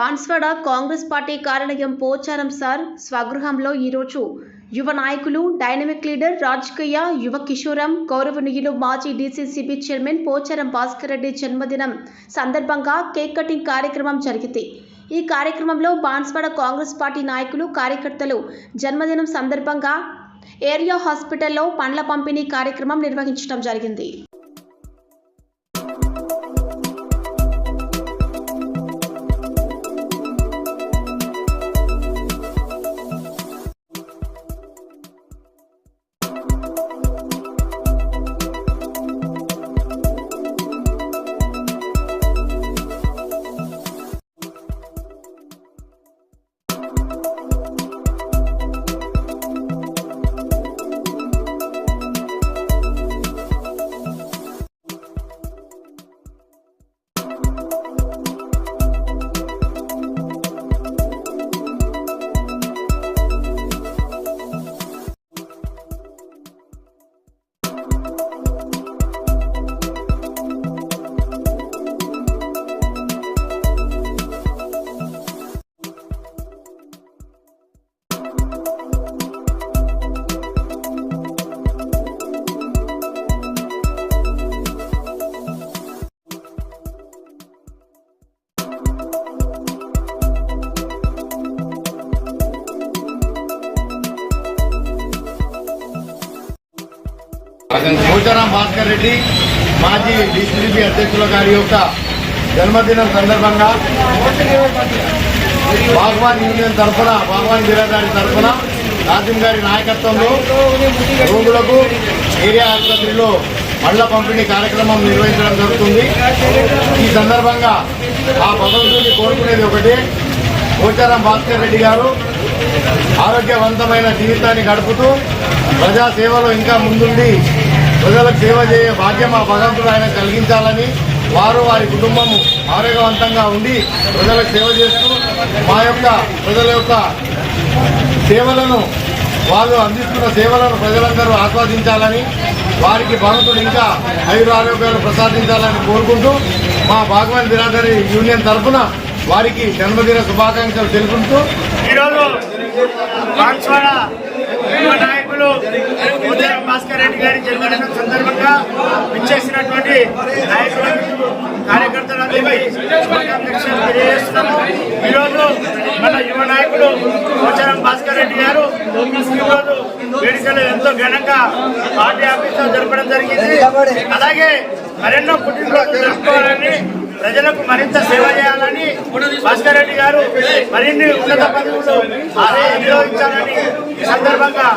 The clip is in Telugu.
బాన్స్వాడ కాంగ్రెస్ పార్టీ కార్యాలయం పోచారం సార్. స్వగృహంలో ఈరోజు యువ నాయకులు డైనమిక్ లీడర్ రాజకీయ యువ కిషోరం గౌరవనీయులు మాజీ డీసీసీబీ చైర్మన్ పోచారం భాస్కర్ రెడ్డి జన్మదినం సందర్భంగా కేక్ కటింగ్ కార్యక్రమం జరిగింది. ఈ కార్యక్రమంలో బాన్స్వాడ కాంగ్రెస్ పార్టీ నాయకులు కార్యకర్తలు జన్మదినం సందర్భంగా ఏరియా హాస్పిటల్లో పండ్ల పంపిణీ కార్యక్రమం నిర్వహించడం జరిగింది. పోచారం భాస్కర్ రెడ్డి మాజీ డిసిపి అధ్యక్షుల గారి యొక్క జన్మదినం సందర్భంగా భగవాన్ యూనియన్ తరఫున భగవాన్ బిరాదారి తరఫున నాజిం గారి నాయకత్వంలో రోగులకు ఏరియా ఆసుపత్రిలో మళ్ళ పంపిణీ కార్యక్రమం నిర్వహించడం జరుగుతుంది. ఈ సందర్భంగా ఆ భగవంతుని కోరుకునేది ఒకటి పోచారం భాస్కర్ రెడ్డి గారు ఆరోగ్యవంతమైన జీవితాన్ని గడుపుతూ ప్రజాసేవలో ఇంకా ముందుండి ప్రజలకు సేవ చేయ భాగ్యం ఆ భగవంతుడు ఆయన కలిగించాలని వారు వారి కుటుంబం ఆరోగ్యవంతంగా ఉండి ప్రజలకు సేవ చేస్తూ మా యొక్క ప్రజల యొక్క సేవలను వాళ్ళు అందిస్తున్న సేవలను ప్రజలందరూ ఆస్వాదించాలని వారికి భగవంతుడు ఇంకా ఐదు ఆరోగ్యాలు ప్రసాదించాలని కోరుకుంటూ మా భాగవన్ బిరాదరి యూనియన్ తరఫున వారికి జన్మదిన శుభాకాంక్షలు తెలుపుతూ ఈరోజు బాన్స్వాడ భాస్కర్ రెడ్డి గారి జన్మదినం సందర్భంగా విచ్చేసినటువంటి నాయకులకు కార్యకర్తలందరికీ శుభాకాంక్షలు తెలియజేస్తున్నాము. ఈరోజు మన యువ నాయకుడు పోచారం భాస్కర్ రెడ్డి గారు ఈరోజు వేడుకలు ఎంతో ఘనంగా పార్టీ ఆఫీస్లో జరపడం జరిగింది. అలాగే మరెన్నో పుట్టినరోజు జరుపుకోవాలని ప్రజలకు మరింత సేవ చేయాలని భాస్కర్ రెడ్డి గారు మరిన్ని ఉన్నత పదవులు నిర్వహించాలని ఈ సందర్భంగా